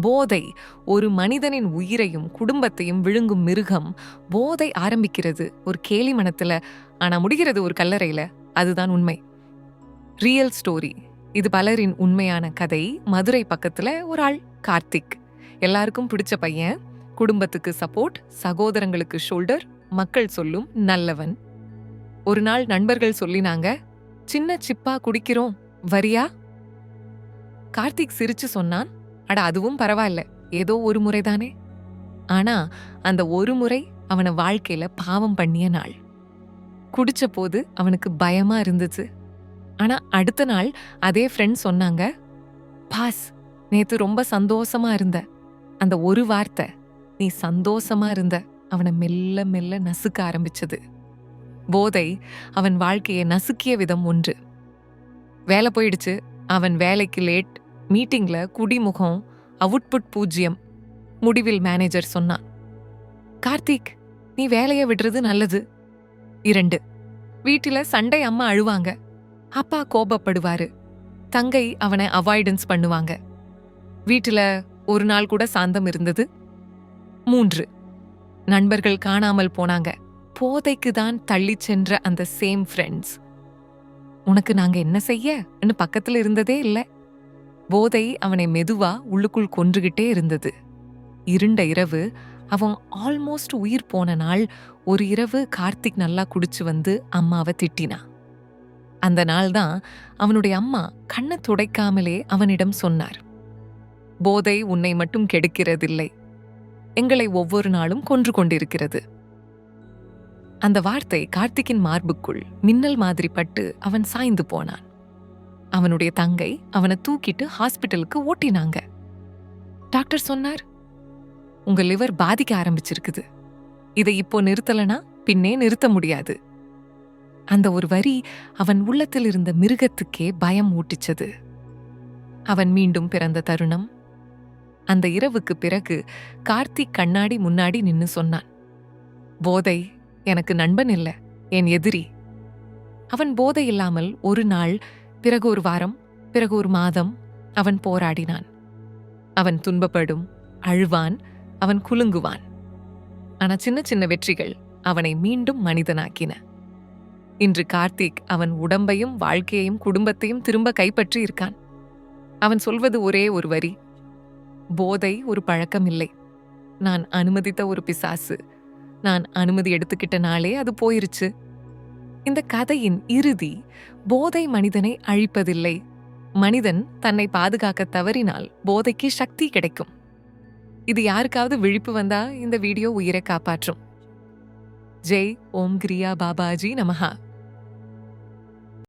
போதை ஒரு மனிதனின் உயிரையும் குடும்பத்தையும் விழுங்கும் மிருகம். போதை ஆரம்பிக்கிறது ஒரு கேலி மனத்தில் ஆனால் முடிகிறது ஒரு கல்லறையில். அதுதான் உண்மை. ரியல் ஸ்டோரி இது பலரின் உண்மையான கதை. மதுரை பக்கத்தில் ஒரு ஆள் கார்த்திக். எல்லாருக்கும் பிடிச்ச பையன். குடும்பத்துக்கு சப்போர்ட் சகோதரங்களுக்கு ஷோல்டர் மக்கள் சொல்லும் நல்லவன். ஒரு நாள் நண்பர்கள் சொல்லினாங்க சின்ன சிப்பா குடிக்கிறோம். வரியா? கார்த்திக் சிரிச்சு சொன்னான் அட அதுவும் பரவாயில்ல. ஏதோ ஒரு முறை தானே ஆனா அந்த ஒரு முறை அவனை வாழ்க்கையில பாவம் பண்ணிய நாள். குடிச்ச போது அவனுக்கு பயமா இருந்துச்சு. ஆனா அடுத்த நாள் அதே ஃப்ரெண்ட் சொன்னாங்க பாஸ் நேத்து ரொம்ப சந்தோஷமா இருந்த. அந்த ஒரு வார்த்தை நீ சந்தோஷமா இருந்த. அவனை மெல்ல மெல்ல நசுக்க ஆரம்பிச்சது. போதை அவன் வாழ்க்கையை நசுக்கிய விதம் ஒன்று. வேலை போயிடுச்சு. அவன் வேலைக்கு லேட் மீட்டிங்ல குடிமுகம் அவுட்புட் பூஜ்ஜியம் முடிவில் மேனேஜர் சொன்னான். கார்த்திக் நீ வேலையை விடுறது நல்லது. இரண்டு வீட்டில் சண்டை அம்மா அழுவாங்க. அப்பா கோபப்படுவாரு. தங்கை அவனை அவாய்டன்ஸ் பண்ணுவாங்க. வீட்டுல ஒரு நாள் கூட சாந்தம் இருந்தது. மூன்று நண்பர்கள் காணாமல் போனாங்க. போதைக்கு தான் தள்ளி சென்ற அந்த சேம் ஃப்ரெண்ட்ஸ் உனக்கு நாங்க என்ன செய்ய? பக்கத்துல இருந்ததே இல்லை. போதை அவனை மெதுவா உள்ளுக்குள் கொன்றுகிட்டே இருந்தது. இருண்ட இரவு அவன் ஆல்மோஸ்ட் உயிர் போன நாள் ஒரு இரவு கார்த்திக் நல்லா குடிச்சு வந்து அம்மாவை திட்டினா. அந்த நாள் தான் அவனுடைய அம்மா கண்ணை துடைக்காமலே அவனிடம் சொன்னார். போதை உன்னை மட்டும் கெடுக்கிறதில்லை. எங்களை ஒவ்வொரு நாளும் கொன்று கொண்டிருக்கிறது. அந்த வார்த்தை கார்த்திக்கின் மார்புக்குள் மின்னல் மாதிரி பட்டு அவன் சாய்ந்து போனான். அவனுடைய தங்கை அவனை தூக்கிட்டு ஹாஸ்பிட்டலுக்கு ஓட்டினாங்க. டாக்டர் சொன்னார் உங்க லிவர் பாதிக்க ஆரம்பிச்சிருக்குது. இதை இப்போ நிறுத்தலனா பின்னே நிறுத்த முடியாது. அந்த ஒரு வரி அவன் உள்ளத்தில் இருந்த மிருகத்துக்கே பயம் ஊட்டிச்சது. அவன் மீண்டும் பிறந்த தருணம். அந்த இரவுக்கு பிறகு கார்த்திக் கண்ணாடி முன்னாடி நின்னு சொன்னான் போதை எனக்கு நண்பன் இல்லை என் எதிரி. அவன் போதை இல்லாமல் ஒரு நாள் பிறகு ஒரு வாரம் பிறகு ஒரு மாதம் அவன் போராடினான். அவன் துன்பப்படும் அழுவான் அவன் குலுங்குவான். ஆனா சின்ன சின்ன வெற்றிகள் அவனை மீண்டும் மனிதனாக்கின. இன்று கார்த்திக் அவன் உடம்பையும் வாழ்க்கையையும் குடும்பத்தையும் திரும்ப கைப்பற்றி இருக்கான். அவன் சொல்வது ஒரே ஒரு வரி போதை ஒரு பழக்கம் இல்லை நான் அனுமதித்த ஒரு பிசாசு. நான் அனுமதி எடுத்துக்கிட்ட நாளே அது போயிருச்சு. இந்த கதையின் இறுதி போதை மனிதனை அழிப்பதில்லை. மனிதன் தன்னை பாதுகாக்க தவறினால் போதைக்கு சக்தி கிடைக்கும். இது யாருக்காவது விழிப்பு வந்தா இந்த வீடியோ உயிரை காப்பாற்றும். ஜெய் ஓம் கிரியா பாபாஜி நமஹா.